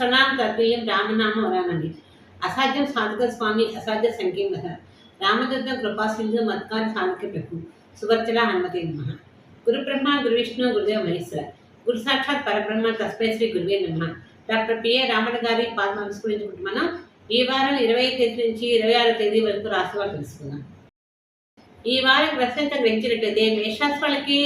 సహస్రనామ తత్వీయం రామనామ వరానండి అసాధ్యం సాధక స్వామి అసాధ్య సంకీర్ణ రామదత్త కృపాసింధు సింధు సాధక ప్రభు సువర్చల హనుమతి నమ గురు బ్రహ్మ గురు విష్ణు గురుదేవ మహేశ్వర గురు సాక్షాత్ పరబ్రహ్మ తస్మై శ్రీ గురువే నమ డాక్టర్ పిఏ రామణ గారి పాద నమస్కరించుకుంటూ మనం ఈ వారం ఇరవై తేదీ నుంచి ఇరవై ఆరో తేదీ వరకు రాశివారు తెలుసుకుందాం. ఈ వారం ప్రశ్నంత గ్రహించినట్టయితే మేషరాశి వాళ్ళకి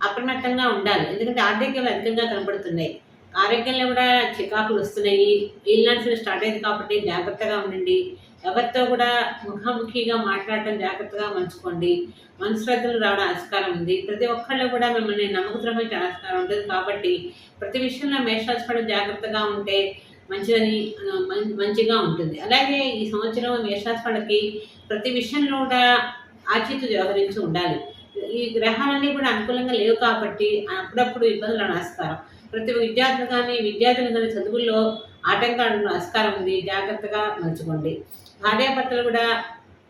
అప్రమత్తంగా ఉండాలి. ఎందుకంటే ఆర్థికంగా అధికంగా కనబడుతున్నాయి ఆరోగ్యంలో కూడా చికాకులు వస్తున్నాయి. ఇల్లాంటి స్టార్ట్ అయింది కాబట్టి జాగ్రత్తగా ఉండండి. ఎవరితో కూడా ముఖాముఖిగా మాట్లాడటం జాగ్రత్తగా మంచుకోండి మనశ్రద్ధలు రావడం ఆస్కారం ఉంది. ప్రతి ఒక్కళ్ళు కూడా మిమ్మల్ని నమ్మకద్రమించే ఆస్కారం ఉంటుంది కాబట్టి ప్రతి విషయంలో మేషరాశిపడం జాగ్రత్తగా ఉంటే మంచిదని మం- మంచిగా ఉంటుంది. అలాగే ఈ సంవత్సరం మేషరాశి ప్రతి విషయంలో కూడా ఆచితూ వ్యవహరించి ఉండాలి. ఈ గ్రహాలన్నీ కూడా అనుకూలంగా లేవు కాబట్టి అప్పుడప్పుడు ఇబ్బందులు ఆస్కారం. ప్రతి విద్యార్థులు కానీ విద్యార్థులు కానీ చదువుల్లో ఆటంకాలను ఆస్కారం ఉంది. జాగ్రత్తగా మలుచుకోండి. భార్యాభర్తలు కూడా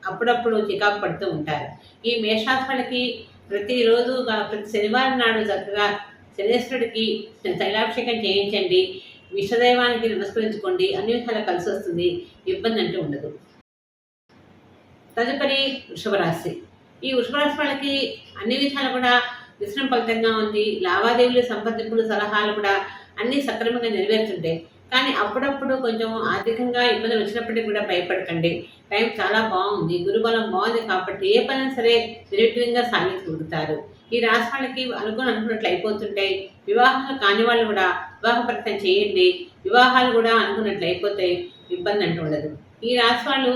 అప్పుడప్పుడు చికాకు పడుతూ ఉంటారు. ఈ మేషరాశి ప్రతిరోజు ప్రతి శనివారం నాడు చక్కగా శనేశ్వరుడికి తైలాభిషేకం చేయించండి. విశ్వదైవానికి నమస్కరించుకోండి. అన్ని విధాలా కలిసి వస్తుంది. ఇబ్బంది అంటూ ఉండదు. తదుపరి వృషభరాశి. ఈ వృషభరాశి వాళ్ళకి అన్ని విధాలు కూడా విశ్రం ఫలితంగా ఉంది. లావాదేవీలు సంప్రదింపులు సలహాలు కూడా అన్నీ సక్రమంగా నెరవేరుతుంటాయి కానీ అప్పుడప్పుడు కొంచెం ఆర్థికంగా ఇబ్బందులు వచ్చినప్పటికీ కూడా భయపడకండి. టైం చాలా బాగుంది. గురుబలం బాగుంది కాబట్టి ఏ పని సరే నిరుట్యంగా సాగించగలుగుతారు. ఈ రాశి వాళ్ళకి అనుకుని అనుకున్నట్లు అయిపోతుంటాయి వివాహాలు కాని వాళ్ళు కూడా వివాహ ప్రయత్నం చేయండి. వివాహాలు కూడా అనుకున్నట్లు అయిపోతాయి ఇబ్బంది అంటూ ఉండదు. ఈ రాశి వాళ్ళు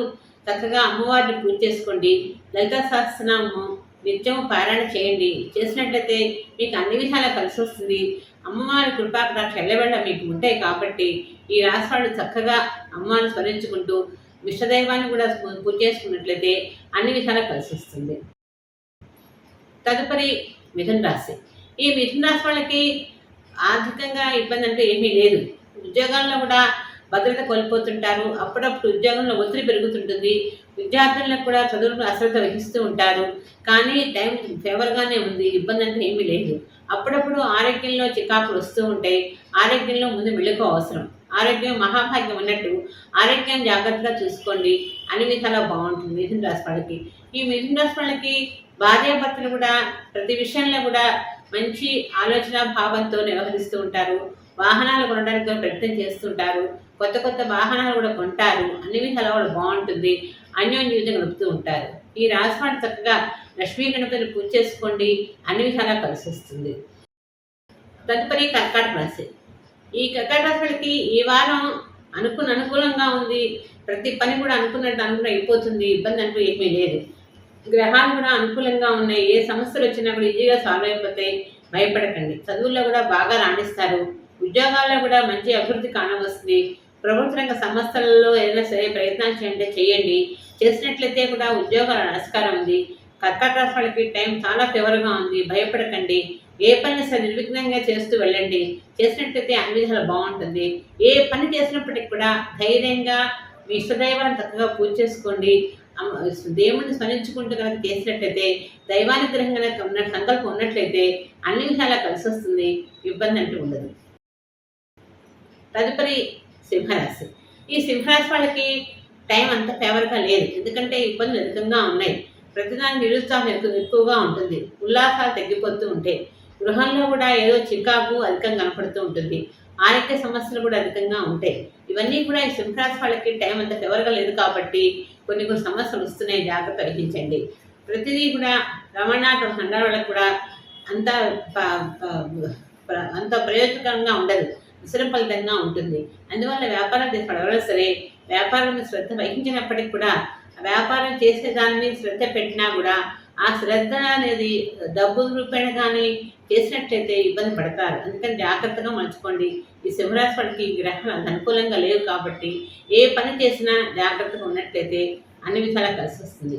చక్కగా అమ్మవారిని పూజ చేసుకోండి. లలిత సహస్రనామము నిత్యం పారాయణ చేయండి. చేసినట్లయితే మీకు అన్ని విధాలా కలిసి వస్తుంది. అమ్మవారి కృపాకటాక్ష ఎల్లవెళ్ళ మీకు ఉంటాయి కాబట్టి ఈ రాశవాళ్ళు చక్కగా అమ్మవారిని స్మరించుకుంటూ విశ్వదైవాన్ని కూడా పూజ చేసుకున్నట్లయితే అన్ని విధాలా కలిసి వస్తుంది. తదుపరి మిథున రాశి. ఈ మిథున రాశి వాళ్ళకి ఆర్థికంగా ఇబ్బంది అంటే ఏమీ లేదు. ఉద్యోగాల్లో కూడా భద్రత కోల్పోతుంటారు. అప్పుడప్పుడు ఉద్యోగంలో ఒత్తిడి పెరుగుతుంటుంది. విద్యార్థులకు కూడా చదువులకు అశ్రద్ధ వహిస్తూ ఉంటారు. కానీ టైం ఫేవర్గానే ఉంది. ఇబ్బంది అంటే ఏమీ లేదు. అప్పుడప్పుడు ఆరోగ్యంలో చికాకులు వస్తూ ఉంటాయి. ఆరోగ్యంలో ముందు మెళుకు అవసరం. ఆరోగ్యం మహాభాగ్యం అన్నట్టు ఆరోగ్యం జాగ్రత్తగా చూసుకోండి. అన్ని విధాలా బాగుంటుంది. మిథున రాశి వాళ్ళకి. ఈ మిథున రాశి వాళ్ళకి భార్యాభర్తలు కూడా ప్రతి విషయంలో కూడా మంచి ఆలోచన భావంతో వ్యవహరిస్తూ ఉంటారు. వాహనాలు కొనడానికి ప్రయత్నం చేస్తుంటారు కొత్త కొత్త వాహనాలు కూడా కొంటారు. అన్ని విధాలు కూడా బాగుంటుంది. అన్యోన్య జీవితం గడుపుతూ ఉంటారు. ఈ రాశి చక్కగా లక్ష్మీ గణపతిని పూజ చేసుకోండి. అన్ని విధాలా కలిసి వస్తుంది. తదుపరి కర్కాటక రాశి. ఈ కర్కాటక రాశి ఈ వారం అనుకున్న అనుకూలంగా ఉంది. ప్రతి పని కూడా అనుకున్నట్టు అనుకున్న అయిపోతుంది. ఇబ్బంది అంటూ ఏమీ లేదు. గ్రహాలు కూడా అనుకూలంగా ఉన్నాయి. ఏ సమస్యలు వచ్చినా కూడా ఈజీగా సాల్వ్ అయిపోతాయి. భయపడకండి. చదువుల్లో కూడా బాగా రాణిస్తారు. ఉద్యోగాల్లో కూడా మంచి అభివృద్ధి కానవస్తుంది. ప్రభుత్వ రంగ సంస్థలలో ఏదైనా సరే ప్రయత్నాలు చేయండి చేయండి. చేసినట్లయితే కూడా ఉద్యోగాల నమస్కారం ఉంది. కర్కాట వాళ్ళకి టైం చాలా ఫేవర్గా ఉంది. భయపడకండి. ఏ పని సరే నిర్విఘ్నంగా చేస్తూ వెళ్ళండి. చేసినట్లయితే అన్ని విధాలు బాగుంటుంది. ఏ పని చేసినప్పటికి కూడా ధైర్యంగా మీ ఇష్టదైవాన్ని చక్కగా పూజ చేసుకోండి. దేవుణ్ణి స్మరించుకుంటూ కనుక చేసినట్లయితే దైవానుగ్రహం కనుక ఉన్న సంకల్పం ఉన్నట్లయితే అన్ని విధాలా కలిసి వస్తుంది. ఇబ్బంది అంటూ ఉండదు. తదుపరి సింహరాశి. ఈ సింహరాశి వాళ్ళకి టైం అంత ఫేవర్గా లేదు. ఎందుకంటే ఇబ్బందులు అధికంగా ఉన్నాయి. ప్రతిదాని నిరుత్సాహం ఎక్కువ ఎక్కువగా ఉంటుంది. ఉల్లాసాలు తగ్గిపోతూ ఉంటాయి. గృహంలో కూడా ఏదో చికాకు అధికంగా కనపడుతూ ఉంటుంది. ఆరోగ్య సమస్యలు కూడా అధికంగా ఉంటాయి. ఇవన్నీ కూడా ఈ సింహరాశి వాళ్ళకి టైం అంత ఫేవర్గా లేదు కాబట్టి కొన్ని కొన్ని సమస్యలు వస్తున్నాయి. జాగ్రత్త వహించండి. ప్రతిదీ కూడా రమణాటం సంఘాల వాళ్ళకి కూడా అంత ప- ప్ర- అంత ప్రయోజనకరంగా ఉండదు. విసరం ఫలితంగా ఉంటుంది. అందువల్ల వ్యాపారం చేసే ఎవరైనా సరే వ్యాపారం శ్రద్ధ వహించినప్పటికి కూడా వ్యాపారం చేసే దాని మీద శ్రద్ధ పెట్టినా కూడా ఆ శ్రద్ధ అనేది డబ్బు రూపేణ కానీ చేసినట్లయితే ఇబ్బంది పడతారు. అందుకని జాగ్రత్తగా మలుచుకోండి. ఈ సింహరాశి వాళ్ళకి ఈ గ్రహాలు అంత అనుకూలంగా లేవు కాబట్టి ఏ పని చేసినా జాగ్రత్తగా ఉన్నట్లయితే అన్ని విధాలా కలిసి వస్తుంది.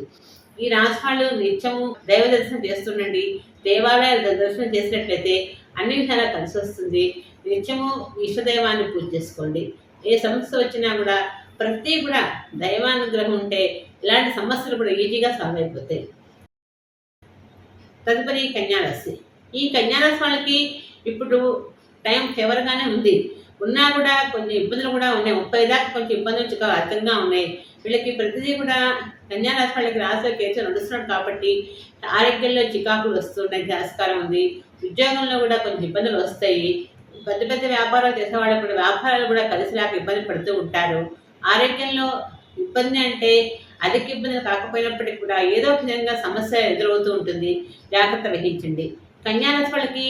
ఈ రాశి వాళ్ళు నిత్యము దైవ దర్శనం చేస్తుండండి. దేవాలయ దర్శనం చేసినట్లయితే అన్ని విధాలా కలిసి వస్తుంది. నిత్యము ఇష్టదైవాన్ని పూజ చేసుకోండి. ఏ సమస్య వచ్చినా కూడా ప్రతి కూడా దైవానుగ్రహం ఉంటే ఇలాంటి సమస్యలు కూడా ఈజీగా సాల్వ్ అయిపోతాయి. తదుపరి కన్యారాశి. ఈ కన్యారాశి వాళ్ళకి ఇప్పుడు టైం ఫేవర్గానే ఉంది. ఉన్నా కూడా కొన్ని ఇబ్బందులు కూడా ఉన్నాయి. ముప్పై దాకా కొంచెం ఇబ్బందులు చికా అర్థంగా ఉన్నాయి. వీళ్ళకి ప్రతిదీ కూడా కన్యా రాసే వాళ్ళకి రాశిలో కేసు నడుస్తున్నాడు కాబట్టి ఆరోగ్యంలో చికాకులు వస్తున్నాయి. ఆస్కారం ఉంది. ఉద్యోగంలో కూడా కొంచెం ఇబ్బందులు వస్తాయి. పెద్ద పెద్ద వ్యాపారాలు చేసేవాళ్ళు కూడా వ్యాపారాలు కూడా కలిసి రాక ఇబ్బంది పడుతూ ఉంటారు. ఆరోగ్యంలో ఇబ్బంది అంటే అధిక ఇబ్బందులు కాకపోయినప్పటికీ కూడా ఏదో ఒక విధంగా సమస్య ఎదురవుతూ ఉంటుంది. జాగ్రత్త వహించండి. కన్యారాశి వాళ్ళకి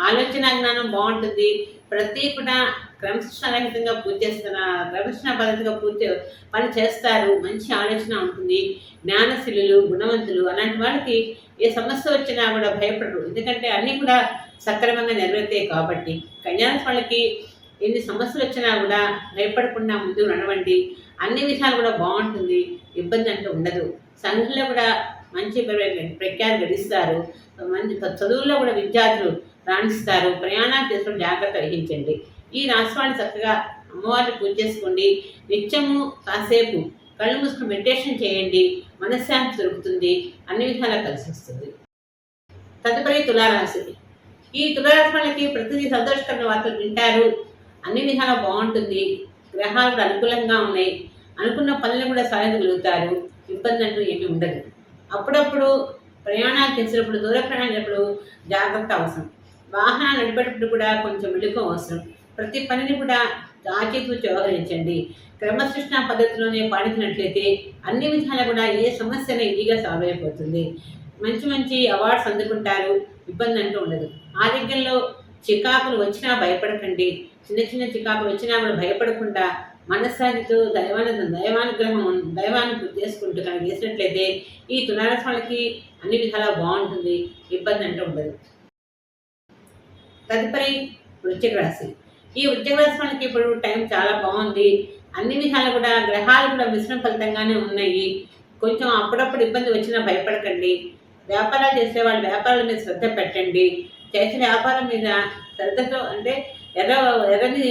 ఆలోచన జ్ఞానం బాగుంటుంది. ప్రతి కూడా క్రమశిక్షణరహితంగా పూజ చేస్తున్న క్రమశిక్షణ పద్ధతిగా పూజ పని చేస్తారు. మంచి ఆలోచన ఉంటుంది. జ్ఞానశీలులు గుణవంతులు అలాంటి వాళ్ళకి ఏ సమస్య వచ్చినా కూడా భయపడరు. ఎందుకంటే అన్నీ కూడా సక్రమంగా నెరవేరుతాయి కాబట్టి. కన్యారాశి వాళ్ళకి ఎన్ని సమస్యలు వచ్చినా కూడా భయపడకుండా ముందు నడవండి. అన్ని విషయాలు కూడా బాగుంటుంది. ఇబ్బంది అంటూ ఉండదు. సంఘంలో కూడా మంచి ప్ర- ప్రఖ్యాతి గడిస్తారు. మంచి చదువుల్లో కూడా విద్యార్థులు రాణిస్తారు. ప్రయాణాలు చేసుకుని జాగ్రత్త వహించండి. ఈ రాష్ట్రాన్ని చక్కగా అమ్మవారిని పూజ చేసుకోండి. నిత్యము కాసేపు కళ్ళు మూసుకుని మెడిటేషన్ చేయండి. మనశ్శాంతి దొరుకుతుంది. అన్ని విధాలా కలిసి వస్తుంది. తదుపరి తులారాశి. ఈ తులారాశి వాళ్ళకి ప్రతిదీ సంతోషకరమైన వార్తలు వింటారు. అన్ని విధాలా బాగుంటుంది. గ్రహాలు అనుకూలంగా ఉన్నాయి. అనుకున్న పనులు కూడా సాధించగలుగుతారు. ఇబ్బంది అంటూ ఏమీ ఉండదు. అప్పుడప్పుడు ప్రయాణాలు చేసినప్పుడు దూర ప్రయాణం చేసినప్పుడు జాగ్రత్త అవసరం. వాహనాలు నడిపేటప్పుడు కూడా కొంచెం మెళుకు అవసరం. ప్రతి పనిని కూడా ఆచితూచి వ్యవహరించండి. క్రమశిక్షణ పద్ధతిలోనే పాటించినట్లయితే అన్ని విధాలా కూడా ఏ సమస్య అయినా ఈజీగా సాల్వ్ అయిపోతుంది. మంచి మంచి అవార్డ్స్ అందుకుంటారు. ఇబ్బంది అంటూ ఉండదు. ఆరోగ్యంలో చికాకులు వచ్చినా భయపడకండి. చిన్న చిన్న చికాకులు వచ్చినా కూడా భయపడకుండా మనశ్శాంతితో దైవాన దైవానుగ్రహం దైవాన్ని చేసుకుంటూ కనుక చేసినట్లయితే ఈ తులారసాలకి అన్ని విధాలా బాగుంటుంది. ఇబ్బంది అంటూ ఉండదు. తదుపరి వృశ్చిక రాశి. ఈ వృశ్చిక రాశి వాళ్ళకి ఇప్పుడు టైం చాలా బాగుంది. అన్ని విధాలు కూడా గ్రహాలు కూడా మిశ్రమ ఫలితంగానే ఉన్నాయి. కొంచెం అప్పుడప్పుడు ఇబ్బంది వచ్చినా భయపడకండి. వ్యాపారాలు చేసే వాళ్ళు వ్యాపారాల మీద శ్రద్ధ పెట్టండి. చేసిన వ్యాపారం మీద శ్రద్ధతో అంటే ఎర్ర ఎర్రని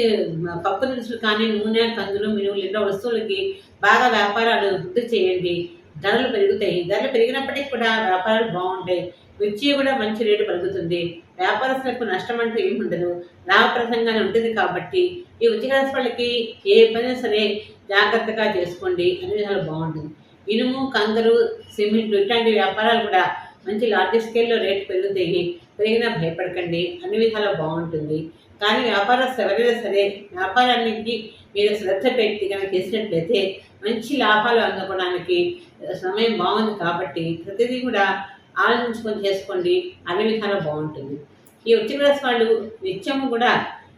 పప్పు దినుసులు కానీ నూనె కందులు మినువులు ఇతర వస్తువులకి బాగా వ్యాపారాలు వృద్ధి చేయండి. ధరలు పెరుగుతాయి. ధరలు పెరిగినప్పటికీ కూడా వ్యాపారాలు బాగుంటాయి. మిర్చి కూడా మంచి రేటు పెరుగుతుంది వ్యాపారస్తులకు నష్టం అంటూ ఏమి ఉండదు. లాభప్రదంగానే ఉంటుంది కాబట్టి ఈ ఉచికరాశి వాళ్ళకి ఏ పని సరే జాగ్రత్తగా చేసుకోండి అన్ని విధాలు బాగుంటుంది. ఇనుము కందరు సిమెంట్ ఇట్లాంటి వ్యాపారాలు కూడా మంచి లార్జ్ స్కేల్లో రేటు పెరుగుతాయి. పెరిగినా భయపడకండి. అన్ని విధాలు బాగుంటుంది. కానీ వ్యాపారస్తులు ఎవరైనా సరే వ్యాపారానికి మీరు శ్రద్ధ పెట్టి కనుక చేసినట్లయితే మంచి లాభాలు అందుకోవడానికి సమయం బాగుంది కాబట్టి ప్రతిదీ కూడా ఆలోచించుకొని చేసుకోండి. అన్ని విధాలా బాగుంటుంది. ఈ వృత్తిక రాశి వాళ్ళు నిత్యము కూడా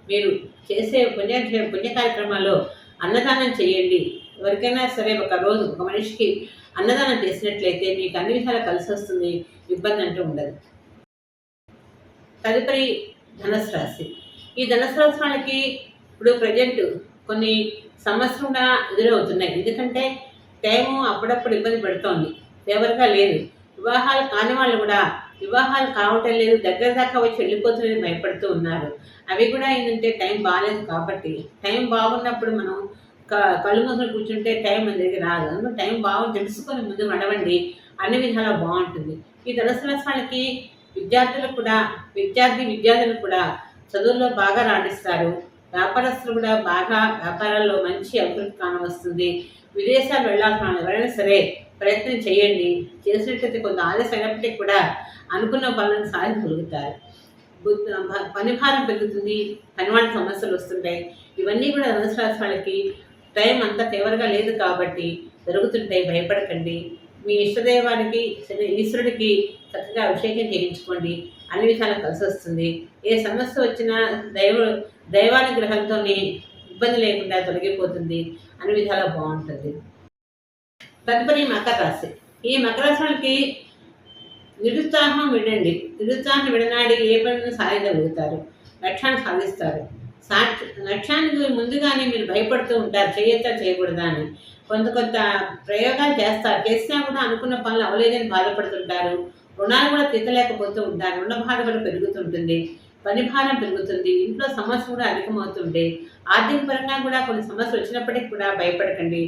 మీరు చేసే పుణ్య పుణ్య కార్యక్రమాల్లో అన్నదానం చేయండి. ఎవరికైనా సరే ఒక రోజు ఒక మనిషికి అన్నదానం చేసినట్లయితే మీకు అన్ని విధాలా కలిసి వస్తుంది. ఇబ్బంది అంటూ ఉండదు. తదుపరి ధనస్సు రాశి. ఈ ధనస్సు రాశి వాళ్ళకి ఇప్పుడు ప్రజెంట్ కొన్ని సంవత్సరంగా ఎదురవుతున్నాయి. ఎందుకంటే టైము అప్పుడప్పుడు ఇబ్బంది పెడుతోంది. ఫేవర్గా లేదు. వివాహాలు కాని వాళ్ళు కూడా వివాహాలు కావటం లేదు దగ్గర దాకా వచ్చి వెళ్ళిపోతుందని భయపడుతూ ఉన్నారు. అవి కూడా ఏంటంటే టైం బాగాలేదు కాబట్టి టైం బాగున్నప్పుడు మనం క- కళ్ళు మూసుకొని కూర్చుంటే టైం అనేది రాదు. అందులో టైం బాగుంది తెలుసుకొని ముందు నడవండి అన్ని విధాలా బాగుంటుంది. ఈ ధనుసు వాళ్ళకి విద్యార్థులకు కూడా విద్యార్థి విద్యార్థులు కూడా చదువుల్లో బాగా రాణిస్తారు. వ్యాపారస్తులు కూడా బాగా వ్యాపారాల్లో మంచి అభివృద్ధి కానవస్తుంది. విదేశాలు వెళ్ళాల్సిన ఎవరైనా సరే ప్రయత్నం చేయండి. చేసినట్లయితే కొంత ఆలస్యం అయినప్పటికీ కూడా అనుకున్న పనులను సాధించగలుగుతారు బుద్ధ- పని భారం పెరుగుతుంది పనివాళ్ళ సమస్యలు వస్తుంటాయి. ఇవన్నీ కూడా ధనుసు వాళ్ళకి టైం అంత ఫేవర్గా లేదు కాబట్టి జరుగుతుంటాయి. భయపడకండి. మీ ఇష్టదైవానికి ఈశ్వరుడికి చక్కగా అభిషేకం చేయించుకోండి. అన్ని విషయాలు కలిసి వస్తుంది. ఏ సమస్య వచ్చినా దైవ దైవానుగ్రహంతో ఇబ్బంది లేకుండా తొలగిపోతుంది. అన్ని విధాలా బాగుంటుంది. తదుపరి మకర రాశి ఈ మకర రాశి వాళ్ళకి నిరుత్సాహం విడండి నిరుత్సాహం విడనాడి ఏ పనిని సాధించగలుగుతారు? లక్ష్యాన్ని సాధిస్తారు. సాక్షి లక్ష్యానికి ముందుగానే మీరు భయపడుతూ ఉంటారు. చేయొచ్చా చేయకూడదా అని. కొంత కొంత ప్రయోగాలు చేస్తారు. చేసినా కూడా అనుకున్న పనులు అవ్వలేదని బాధపడుతుంటారు. రుణాలు కూడా తీర్చలేకపోతూ ఉంటారు. రుణ బాధ కూడా పెరుగుతుంటుంది పని భారం పెరుగుతుంది ఇంట్లో సమస్య కూడా అధికమవుతుండే ఆర్థిక పరంగా కూడా కొన్ని సమస్యలు వచ్చినప్పటికీ కూడా భయపడకండి.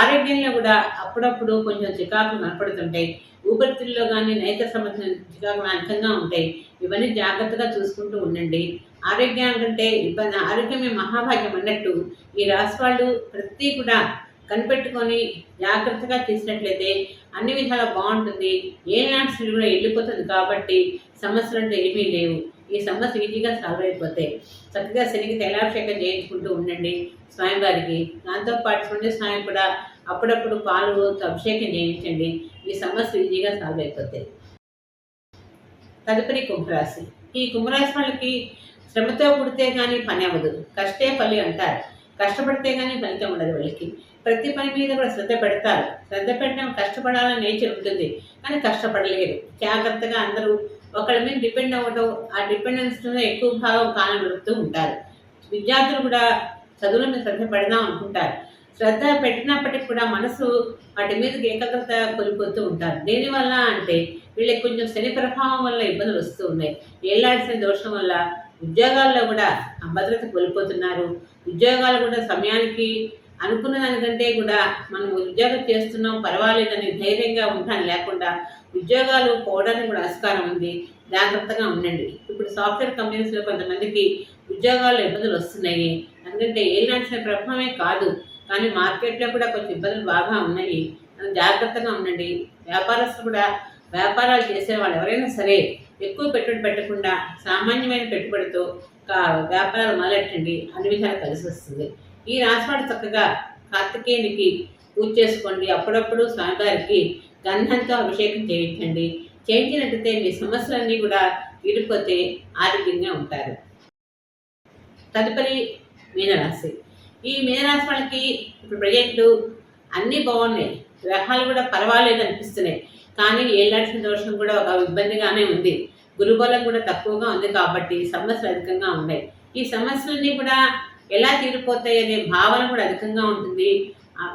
ఆరోగ్యంలో కూడా అప్పుడప్పుడు కొంచెం చికాకులు కనపడుతుంటాయి ఊపిరితిత్తుల్లో కానీ నైత సంబంధించిన చికాకులు అధికంగా ఉంటాయి. ఇవన్నీ జాగ్రత్తగా చూసుకుంటూ ఉండండి. ఆరోగ్యం కంటే ఇబ్బంది ఆరోగ్యమే మహాభాగ్యం అన్నట్టు ఈ రాశి వాళ్ళు ప్రతి కూడా కనిపెట్టుకొని జాగ్రత్తగా చేసినట్లయితే అన్ని విధాలా బాగుంటుంది. ఏ నాట్స్ కూడా వెళ్ళిపోతుంది కాబట్టి సమస్యలు అంటే ఏమీ లేవు. ఈ సమస్య ఈజీగా సాల్వ్ అయిపోతాయి చక్కగా శనికి తైలాభిషేకం చేయించుకుంటూ ఉండండి స్వామివారికి. దాంతోపాటు సూర్య స్వామి కూడా అప్పుడప్పుడు పాలు అభిషేకం చేయించండి. ఈ సమస్య ఈజీగా సాల్వ్ అయిపోతాయి తదుపరి కుంభరాశి. ఈ కుంభరాశి వాళ్ళకి శ్రమతో పుడితే కానీ పని అవ్వదు. కష్టే ఫలి అంటారు. కష్టపడితే కానీ ఫలితం ఉండదు వాళ్ళకి. ప్రతి పని మీద కూడా శ్రద్ధ పెడతారు. శ్రద్ధ పెట్టడం కష్టపడాలని నేచర్ ఉంటుంది. కానీ కష్టపడలేరు. జాగ్రత్తగా అందరూ ఒకరి మీద డిపెండ్ అవ్వడం ఆ డిపెండెన్స్లో ఎక్కువ భాగం కాలం గడుపుతూ ఉంటారు. విద్యార్థులు కూడా చదువుల మీద శ్రద్ధ పెడదాం అనుకుంటారు. శ్రద్ధ పెట్టినప్పటికి కూడా మనసు వాటి మీదకి ఏకాగ్రత కోల్పోతూ ఉంటారు. దేనివల్ల అంటే వీళ్ళకి కొంచెం శని ప్రభావం వల్ల ఇబ్బందులు వస్తూ ఉన్నాయి. ఏలాడిసిన దోషం వల్ల ఉద్యోగాల్లో కూడా అభద్రత కోల్పోతున్నారు. ఉద్యోగాలు కూడా సమయానికి అనుకున్న దానికంటే కూడా మనం ఉద్యోగం చేస్తున్నాం పర్వాలేదని ధైర్యంగా ఉంటాను లేకుండా ఉద్యోగాలు పోవడానికి కూడా ఆస్కారం ఉంది. జాగ్రత్తగా ఉండండి. ఇప్పుడు సాఫ్ట్వేర్ కంపెనీస్లో కొంతమందికి ఉద్యోగాల్లో ఇబ్బందులు వస్తున్నాయి. ఎందుకంటే ఏ నడిచిన ప్రభావమే కాదు. కానీ మార్కెట్లో కూడా కొంచెం ఇబ్బందులు బాగా ఉన్నాయి. జాగ్రత్తగా ఉండండి. వ్యాపారస్తులు కూడా వ్యాపారాలు చేసే వాళ్ళు ఎవరైనా సరే ఎక్కువ పెట్టుబడి పెట్టకుండా సామాన్యమైన పెట్టుబడితో కా- వ్యాపారాలు మొదలెట్టండి. అన్ని విధాలు కలిసి వస్తుంది. ఈ రాశివాడు చక్కగా కార్తికేయునికి పూజ చేసుకోండి. అప్పుడప్పుడు స్వామివారికి గంధంతో అభిషేకం చేయించండి. చేయించినట్టయితే మీ సమస్యలన్నీ కూడా తీరిపోతే ఆరోగ్యంగా ఉంటారు. తదుపరి మీనరాశి. ఈ మీనరాశి వాళ్ళకి ఇప్పుడు ప్రజెంట్ అన్నీ బాగున్నాయి. గ్రహాలు కూడా పర్వాలేదు అనిపిస్తున్నాయి. కానీ ఏళ్ళాల్సిన దోషం కూడా ఒక ఇబ్బందిగానే ఉంది. గురుబలం కూడా తక్కువగా ఉంది కాబట్టి సమస్యలు అధికంగా ఉన్నాయి. ఈ సమస్యలన్నీ కూడా ఎలా తీరిపోతాయి అనే భావన కూడా అధికంగా ఉంటుంది.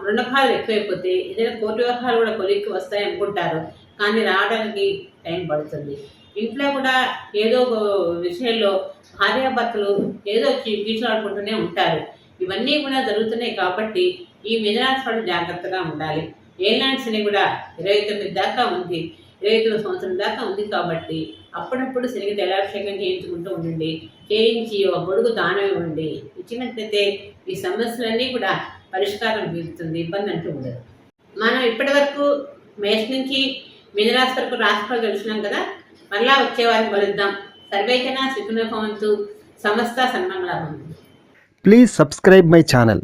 రుణభారాలు ఎక్కువైపోతే ఏదైనా కోర్టు వ్యవహారాలు కూడా కొలిక్కి వస్తాయి అనుకుంటారు. కానీ రావడానికి టైం పడుతుంది. ఇంట్లో కూడా ఏదో ఒక విషయంలో భార్యాభర్తలు ఏదో వచ్చి ఉంటారు. ఇవన్నీ కూడా జరుగుతున్నాయి కాబట్టి ఈ మిథునాశ జాగ్రత్తగా ఉండాలి. ఏలాంటి కూడా ఇరవై తొమ్మిది దాకా ఉంది. ఇరవై తొమ్మిది సంవత్సరం దాకా ఉంది కాబట్టి అప్పుడప్పుడు శనికి తెలాభిషేకం చేయించుకుంటూ ఉండండి. చేయించి ఒక గొడుగు దానం ఇవ్వండి. ఇచ్చినట్లయితే ఈ సమస్యలన్నీ కూడా పరిష్కారం వీలుతుంది ఇబ్బంది అంటూ ఉండదు. మనం ఇప్పటివరకు మేష నుంచి మీనరాశి వరకు రాశిఫలం గెలిచినాం కదా మళ్ళా వచ్చే వారిని కలుద్దాం సర్వేజన శిఖునభవంతు సమస్త సన్మంగళ ప్లీజ్ సబ్స్క్రైబ్ మై ఛానల్